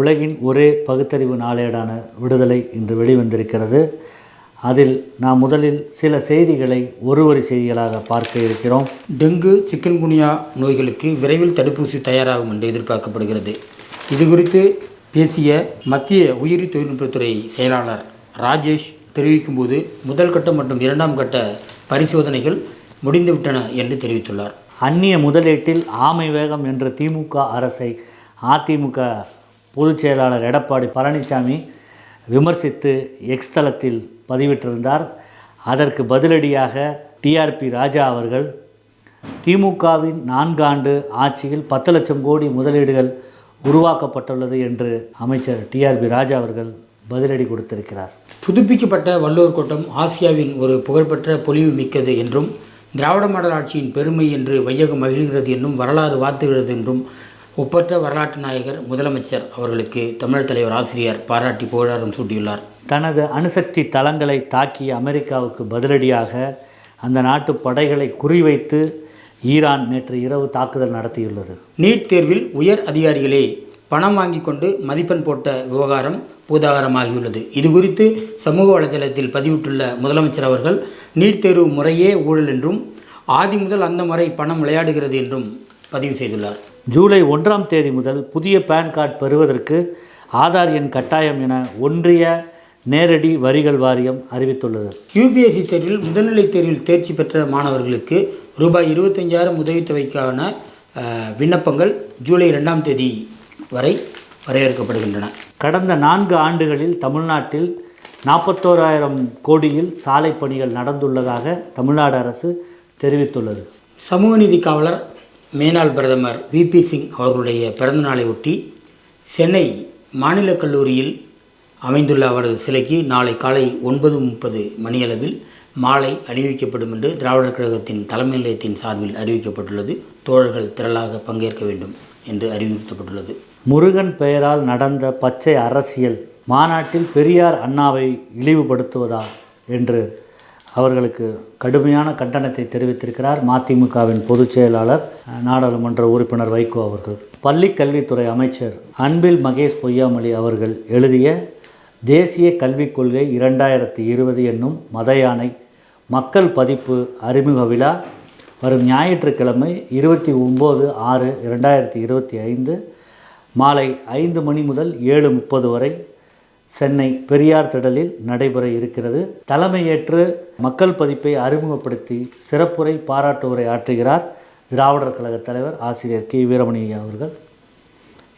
உலகின் ஒரே பகுத்தறிவு நாளேடான விடுதலை இன்று வெளிவந்திருக்கிறது. அதில் நாம் முதலில் சில செய்திகளை ஒரு வரி செய்திகளாக பார்க்க இருக்கிறோம். டெங்கு சிக்கன்குனியா நோய்களுக்கு விரைவில் தடுப்பூசி தயாராகும் என்று எதிர்பார்க்கப்படுகிறது. இது குறித்து பேசிய மத்திய உயிரி தொழில்நுட்பத்துறை செயலாளர் ராஜேஷ் தெரிவிக்கும்போது முதல் கட்ட மற்றும் இரண்டாம் கட்ட பரிசோதனைகள் முடிந்துவிட்டன என்று தெரிவித்துள்ளார். அந்நிய முதலீட்டில் ஆமை வேகம் என்ற திமுக அரசை அதிமுக பொதுச் செயலாளர் எடப்பாடி பழனிசாமி விமர்சித்து எக்ஸ் தளத்தில் பதிவிட்டிருந்தார். அதற்கு பதிலடியாக டிஆர்பி ராஜா அவர்கள் திமுகவின் நான்காண்டு ஆட்சியில் பத்து லட்சம் கோடி முதலீடுகள் உருவாக்கப்பட்டுள்ளது என்று அமைச்சர் டிஆர்பி ராஜா அவர்கள் பதிலடி கொடுத்திருக்கிறார். புதுப்பிக்கப்பட்ட வள்ளுவர் கோட்டம் ஆசியாவின் ஒரு புகழ்பெற்ற பொலிவு மிக்கது என்றும் திராவிட மாடல் ஆட்சியின் பெருமை என்று வையகம் மகிழ்கிறது என்றும் வரலாறு வாத்துகிறது என்றும் ஒப்பற்ற வரலாற்று நாயகர் முதலமைச்சர் அவர்களுக்கு தமிழ் தலைவர் ஆசிரியர் பாராட்டி புகழாரம் சூட்டியுள்ளார். தனது அணுசக்தி தளங்களை தாக்கிய அமெரிக்காவுக்கு பதிலடியாக அந்த நாட்டு படைகளை குறிவைத்து ஈரான் நேற்று இரவு தாக்குதல் நடத்தியுள்ளது. நீட் தேர்வில் உயர் அதிகாரிகளே பணம் வாங்கி கொண்டு மதிப்பெண் போட்ட விவகாரம் பூதாகரமாகியுள்ளது. இது குறித்து சமூக வலைதளத்தில் பதிவிட்டுள்ள முதலமைச்சர் அவர்கள் நீட் தேர்வு முறையே ஊழல் என்றும் ஆதி முதல் அந்த முறை பணம் விளையாடுகிறது என்றும் பதிவு செய்துள்ளார். ஜூலை ஒன்றாம் தேதி முதல் புதிய பேன் கார்டு பெறுவதற்கு ஆதார் எண் கட்டாயம் என ஒன்றிய நேரடி வரிகள் வாரியம் அறிவித்துள்ளது. யூபிஎஸ்சி தேர்வில் முதல்நிலை தேர்வில் தேர்ச்சி பெற்ற மாணவர்களுக்கு ரூபாய் இருபத்தஞ்சாயிரம் உதவித்தொகைக்கான விண்ணப்பங்கள் ஜூலை ரெண்டாம் தேதி வரை வரையறுக்கப்படுகின்றன. கடந்த நான்கு ஆண்டுகளில் தமிழ்நாட்டில் நாற்பத்தோராயிரம் கோடியில் சாலை பணிகள் நடந்துள்ளதாக தமிழ்நாடு அரசு தெரிவித்துள்ளது. சமூக நீதி காவலர் மேனாள் பிரதமர் விபி சிங் அவர்களுடைய பிறந்தநாளை ஒட்டி சென்னை மாநில கல்லூரியில் அமைந்துள்ள அவரது சிலைக்கு நாளை காலை ஒன்பது முப்பது மணியளவில் மாலை அணிவிக்கப்படும் என்று திராவிடர் கழகத்தின் தலைமை நிலையத்தின் சார்பில் அறிவிக்கப்பட்டுள்ளது. தோழர்கள் திரளாக பங்கேற்க வேண்டும் என்று அறிவிக்கப்பட்டுள்ளது முருகன் பெயரால் நடந்த பச்சை அரசியல் மாநாட்டில் பெரியார் அண்ணாவை இழிவுபடுத்துவதா? என்று அவர்களுக்கு கடுமையான கண்டனத்தை தெரிவித்திருக்கிறார் மதிமுகவின் பொதுச் செயலாளர் நாடாளுமன்ற உறுப்பினர் வைகோ அவர்கள். பள்ளி கல்வித்துறை அமைச்சர் அன்பில் மகேஷ் பொய்யாமொழி அவர்கள் எழுதிய தேசிய கல்விக் கொள்கை இரண்டாயிரத்தி இருபது என்னும் மதயானை மக்கள் பதிப்பு அறிமுக விழா வரும் ஞாயிற்றுக்கிழமை இருபத்தி ஒம்பது ஆறு இரண்டாயிரத்தி இருபத்தி ஐந்து மாலை ஐந்து மணி முதல் ஏழு முப்பது வரை சென்னை பெரியார் திடலில் நடைபெற இருக்கிறது. தலைமையேற்று மக்கள் பதிப்பை அறிமுகப்படுத்தி சிறப்புரை பாராட்டு உரை ஆற்றுகிறார் திராவிடர் கழக தலைவர் ஆசிரியர் கே வீரமணி அவர்கள்.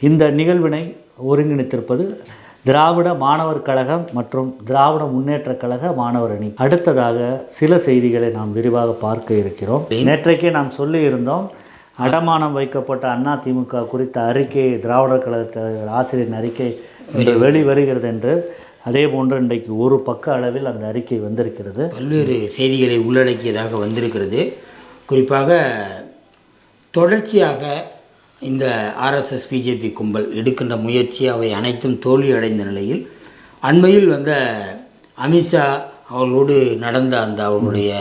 இந்த நிகழ்வினை ஒருங்கிணைத்திருப்பது திராவிட மாணவர் கழகம் மற்றும் திராவிட முன்னேற்றக் கழக மாணவர் அணி. அடுத்ததாக சில செய்திகளை நாம் விரிவாக பார்க்க இருக்கிறோம். நேற்றைக்கே நாம் சொல்லியிருந்தோம் அடமானம் வைக்கப்பட்ட அண்ணா திமுக குறித்த அறிக்கை திராவிடர் கழக தலைவர் ஆசிரியரின் அறிக்கை இன்று வெளிவருகிறது என்று அதே போன்று இன்றைக்கு ஒரு பக்க அளவில் அந்த அறிக்கை வந்திருக்கிறது. பல்வேறு செய்திகளை உள்ளடக்கியதாக வந்திருக்கிறது. குறிப்பாக தொடர்ச்சியாக இந்த ஆர்எஸ்எஸ் பிஜேபி கும்பல் எடுக்கின்ற முயற்சி அவை அனைத்தும் தோல்வி அடைந்த நிலையில் அண்மையில் வந்த அமித்ஷா அவர்களோடு நடந்த அந்த அவர்களுடைய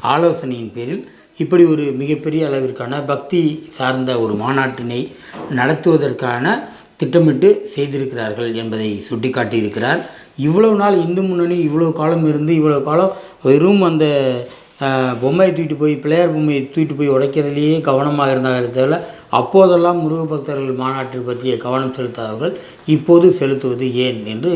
ஆலோசனையின் பேரில் இப்படி ஒரு மிகப்பெரிய அளவிற்கான பக்தி சார்ந்த ஒரு மாநாட்டினை நடத்துவதற்கான திட்டமிட்டு செய்திருக்கிறார்கள் என்பதை சுட்டிக்காட்டியிருக்கிறார். இவ்வளவு நாள் இந்து முன்னணி இவ்வளோ காலம் இருந்து இவ்வளோ காலம் வெறும் அந்த பொம்மையை தூக்கிட்டு போய் பிள்ளையார் பொம்மையை தூக்கிட்டு போய் உடைக்கிறதுலேயே கவனமாக இருந்தாங்க தவிர அப்போதெல்லாம் முருக பக்தர்கள் மாநாட்டை பற்றிய கவனம் செலுத்தாதவர்கள் இப்போது செலுத்துவது ஏன் என்று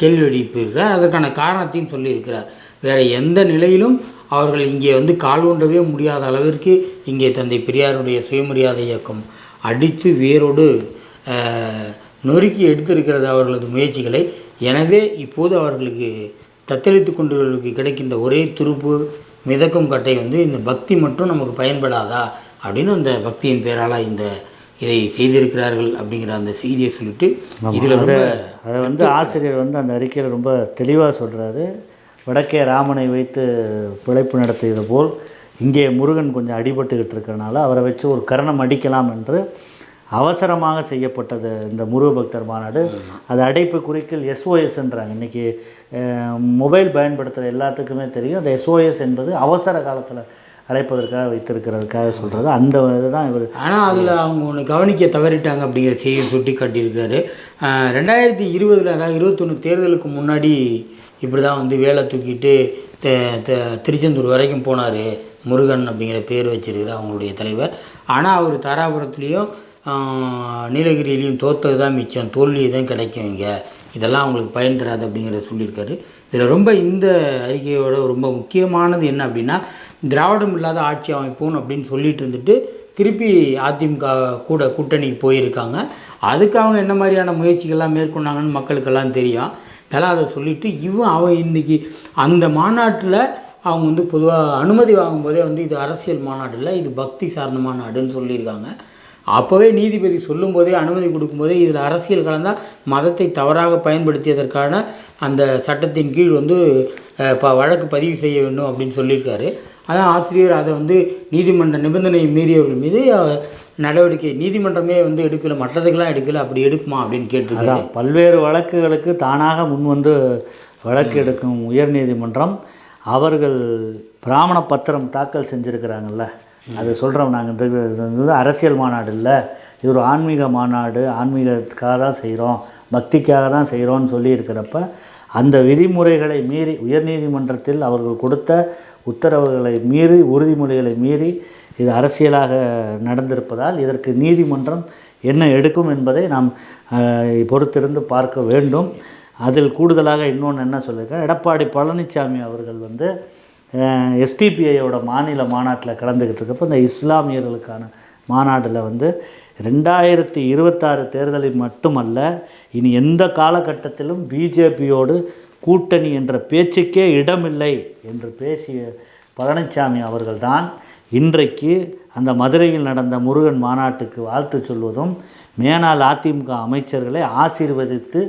கேள்வி எழுப்பியிருக்கிறார். அதற்கான காரணத்தையும் சொல்லியிருக்கிறார். வேறு எந்த நிலையிலும் அவர்கள் இங்கே வந்து கால் ஒன்றவே முடியாத அளவிற்கு இங்கே தந்தை பெரியாருடைய சுயமரியாதை இயக்கம் அடித்து வேரோடு நொறுக்கி எடுத்திருக்கிறது அவர்களது முயற்சிகளை. எனவே இப்போது அவர்களுக்கு தத்தளித்து கொண்டவர்களுக்கு கிடைக்கின்ற ஒரே துருப்பு மிதக்கும் கட்டை வந்து இந்த பக்தி மட்டும் நமக்கு பயன்படாதா? அப்படின்னு அந்த பக்தியின் பேரால் இந்த இதை செய்திருக்கிறார்கள் அப்படிங்கிற அந்த செய்தியை சொல்லிட்டு இதில் ரொம்ப அதை வந்து ஆசிரியர் வந்து அந்த அறிக்கையில் ரொம்ப தெளிவாக சொல்கிறாரு வடக்கே ராமனை வைத்து பிழைப்பு நடத்தியது போல் இங்கே முருகன் கொஞ்சம் அடிபட்டுக்கிட்டு இருக்கறனால அவரை வச்சு ஒரு கரணம் அடிக்கலாம் என்று அவசரமாக செய்யப்பட்டது இந்த முருக பக்தர் மாநாடு. அது அடைப்பு குறிக்கல் எஸ்ஓஎஸ்ன்றாங்க இன்றைக்கி மொபைல் பயன்படுத்துகிற எல்லாத்துக்குமே தெரியும். அந்த எஸ்ஓஎஸ் என்பது அவசர காலத்தில் அழைப்பதற்காக வைத்திருக்கிறதுக்காக சொல்கிறது அந்த இதுதான் இவர் ஆனால் அதில் அவங்க ஒன்று கவனிக்க தவறிட்டாங்க அப்படிங்கிற செய்தியை சுட்டி காட்டியிருக்காரு ரெண்டாயிரத்தி இருபதில் அதாவது இருபத்தொன்று தேர்தலுக்கு முன்னாடி இப்படி தான் வந்து வேலை தூக்கிட்டு த- திருச்செந்தூர் வரைக்கும் போனார் முருகன் அப்படிங்கிற பேர் வச்சிருக்கிற அவங்களுடைய தலைவர். ஆனால் அவர் தாராபுரத்துலேயும் நீலகிரியிலையும் தோற்றது தான் மிச்சம் தோல்வி தான் கிடைக்கும் இங்கே. இதெல்லாம் அவங்களுக்கு பயன் தராது அப்படிங்கிறத சொல்லியிருக்காரு. இதில் ரொம்ப இந்த அறிக்கையோட ரொம்ப முக்கியமானது என்ன அப்படின்னா திராவிடம் இல்லாத ஆட்சி அமைப்போம் அப்படின்னு சொல்லிட்டு இருந்துட்டு திருப்பி அதிமுக கூட கூட்டணிக்கு போயிருக்காங்க. அதுக்கு அவங்க என்ன மாதிரியான முயற்சிகள்லாம் மேற்கொண்டாங்கன்னு மக்களுக்கெல்லாம் தெரியும். இதெல்லாம் அதை சொல்லிவிட்டு இவன் அவன் இன்றைக்கி அந்த மாநாட்டில் அவங்க வந்து பொதுவாக அனுமதி வாங்கும்போதே வந்து இது அரசியல் மாநாடு இல்லை இது பக்தி சார்ந்த மாநாடுன்னு சொல்லியிருக்காங்க. அப்போவே நீதிபதி சொல்லும்போதே அனுமதி கொடுக்கும்போதே இதில் அரசியல் கலந்தால் மதத்தை தவறாக பயன்படுத்தியதற்கான அந்த சட்டத்தின் கீழ் வந்து ப வழக்கு பதிவு செய்ய வேண்டும் அப்படின்னு சொல்லியிருக்காரு. அதான் ஆசிரியர் அதை வந்து நீதிமன்ற நிபந்தனை மீறியவர்கள் மீது நடவடிக்கை நீதிமன்றமே வந்து எடுக்கல மற்றதுக்கெல்லாம் எடுக்கல அப்படி எடுக்குமா அப்படின்னு கேட்டிருக்காரு. பல்வேறு வழக்குகளுக்கு தானாக முன் வந்து வழக்கு எடுக்கும் உயர்நீதிமன்றம் அவர்கள் பிராமண பத்திரம் தாக்கல் செஞ்சுருக்கிறாங்கல்ல அது சொல்கிறோம் நாங்கள் இந்த இது வந்து அரசியல் மாநாடு இல்லை. இது ஒரு ஆன்மீக மாநாடு. ஆன்மீகத்துக்காக தான் செய்கிறோம் பக்திக்காக தான் செய்கிறோன்னு சொல்லியிருக்கிறப்ப அந்த விதிமுறைகளை மீறி உயர்நீதிமன்றத்தில் அவர்கள் கொடுத்த உத்தரவுகளை மீறி உறுதிமொழிகளை மீறி இது அரசியலாக நடந்திருப்பதால் இதற்கு நீதிமன்றம் என்ன எடுக்கும் என்பதை நாம் பொறுத்திருந்து பார்க்க வேண்டும். அதில் கூடுதலாக இன்னொன்று என்ன சொல்லியிருக்கேன் எடப்பாடி பழனிசாமி அவர்கள் வந்து எஸ்டிபிஐயோட மாநில மாநாட்டில் கலந்துக்கிட்டு இருக்கப்போ இந்த இஸ்லாமியர்களுக்கான மாநாட்டில் வந்து ரெண்டாயிரத்தி இருபத்தாறு தேர்தலில் மட்டுமல்ல இனி எந்த காலகட்டத்திலும் பிஜேபியோடு கூட்டணி என்ற பேச்சுக்கே இடமில்லை என்று பேசிய பழனிசாமி அவர்கள்தான் இன்றைக்கு அந்த மதுரையில் நடந்த முருகன் மாநாட்டுக்கு வாழ்த்து சொல்வதும் மேனால் அதிமுக அமைச்சர்களை ஆசீர்வதித்து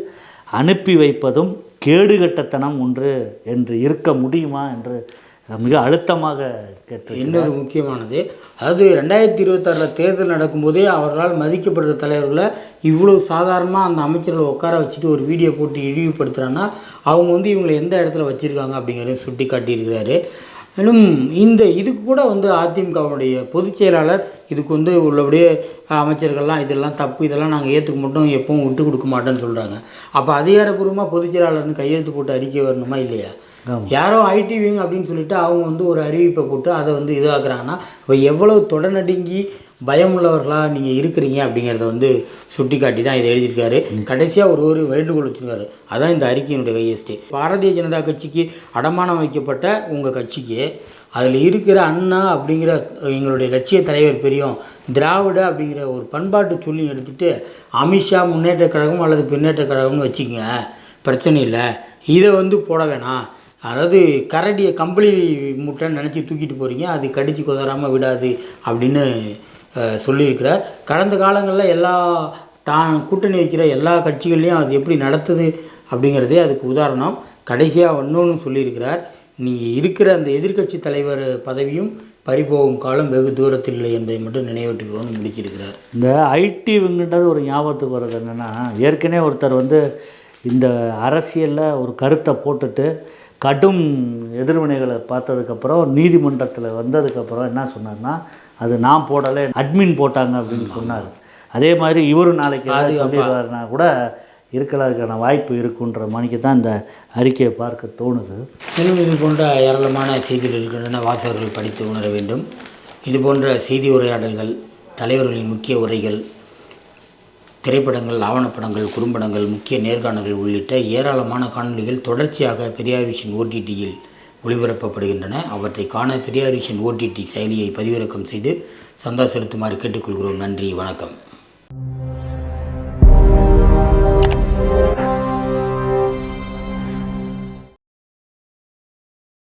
அனுப்பி வைப்பதும் கேடுகட்டத்தனம் ஒன்று என்று இருக்க முடியுமா என்று மிக அழுத்தமாக கேட்டு இன்னொரு முக்கியமானது அதாவது ரெண்டாயிரத்தி இருபத்தாறில் தேர்தல் நடக்கும்போதே அவர்களால் மதிக்கப்படுற தலைவர்களை இவ்வளோ சாதாரணமாக அந்த அமைச்சர்களை உட்கார வச்சுட்டு ஒரு வீடியோ போட்டு இழிவுபடுத்துகிறான்னா அவங்க வந்து இவங்களை எந்த இடத்துல வச்சுருக்காங்க அப்படிங்கிறத சுட்டி காட்டியிருக்கிறாரு மேலும் இந்த இதுக்கு கூட வந்து அதிமுகவுடைய பொதுச் செயலாளர் இதுக்கு வந்து உள்ளபடியே அமைச்சர்கள்லாம் இதெல்லாம் தப்பு இதெல்லாம் நாங்கள் ஏற்றுக்க மட்டும் எப்பவும் விட்டு கொடுக்க மாட்டோம்னு சொல்கிறாங்க அப்போ அதிகாரப்பூர்வமாக பொதுச் செயலாளர்னு கையெழுத்து போட்டு அறிக்கை வரணுமா இல்லையா? யாரோ ஐடி விங் அப்படின்னு சொல்லிட்டு அவங்க வந்து ஒரு அறிவிப்பை போட்டு அதை வந்து இதாக்குறாங்கன்னா இப்போ எவ்வளவு தொடநடுங்கி பயமுள்ளவர்களாக நீங்கள் இருக்கிறீங்க அப்படிங்கிறத வந்து சுட்டி காட்டி தான் இதை எழுதியிருக்காரு. கடைசியாக ஒரு ஒரு வேண்டுகோள் வச்சுருக்காரு. அதான் இந்த அறிக்கையினுடைய கையெழுத்து. பாரதிய ஜனதா கட்சிக்கு அடமானம் வைக்கப்பட்ட உங்கள் கட்சிக்கு அதில் இருக்கிற அண்ணா அப்படிங்கிற எங்களுடைய லட்சிய தலைவர் பெரியும் திராவிட அப்படிங்கிற ஒரு பண்பாட்டு சொல்லி எடுத்துட்டு அமித்ஷா முன்னேற்ற கழகம் அல்லது பின்னேற்ற கழகம்னு வச்சுக்கங்க பிரச்சனை இல்லை. இதை வந்து போட வேணாம். அதாவது கரடியை கம்பளி முட்டைன்னு நினச்சி தூக்கிட்டு போகிறீங்க அது கடித்து கொதறாமல் விடாது அப்படின்னு சொல்லியிருக்கிறார். கடந்த காலங்களில் எல்லா தான் கூட்டணி வைக்கிற எல்லா கட்சிகள்லேயும் அது எப்படி நடத்துது அப்படிங்கிறதே அதுக்கு உதாரணம். கடைசியாக இன்னொன்று சொல்லியிருக்கிறார். நீங்கள் இருக்கிற அந்த எதிர்க்கட்சி தலைவர் பதவியும் பறிபோகும் காலம் வெகு தூரத்தில் இல்லை என்பதை மட்டும் நினைவூட்டுகிறோன்னு முடிச்சிருக்கிறார். இந்த ஐடி விங்கிட்டது ஒரு ஞாபகத்துக்கு வர்றது என்னென்னா ஏற்கனவே ஒருத்தர் வந்து இந்த அரசியலில் ஒரு கருத்தை போட்டுட்டு கடும் எதிர்வினைகளை பார்த்ததுக்கப்புறம் நீதிமன்றத்தில் வந்ததுக்கப்புறம் என்ன சொன்னார்னா அது நான் போடலை அட்மின் போட்டாங்க அப்படின்னு சொன்னார். அதே மாதிரி இவரும் நாளைக்கு ஏதாவது சொல்லிடுவாருன்னா கூட இருக்கிறதுக்கான வாய்ப்பு இருக்குன்ற மணிக்கு தான் இந்த அறிக்கையை பார்க்க தோணுது. மேலும் இது போன்ற ஏராளமான செய்திகள் இருக்கின்றன வாசகர்கள் படித்து உணர வேண்டும். இது போன்ற செய்தி உரையாடல்கள் தலைவர்களின் முக்கிய உரைகள் திரைப்படங்கள் ஆவணப்படங்கள் குறும்படங்கள் முக்கிய நேர்காணல்கள் உள்ளிட்ட ஏராளமான காணொலிகள் தொடர்ச்சியாக பெரியார் விஷன் ஓடிடியில் ஒளிபரப்பப்படுகின்றன. அவற்றை காண பெரியார் விஷன் ஓடிடி செயலியை பதிவிறக்கம் செய்து சந்தா செலுத்துமாறு கேட்டுக்கொள்கிறோம். நன்றி வணக்கம்.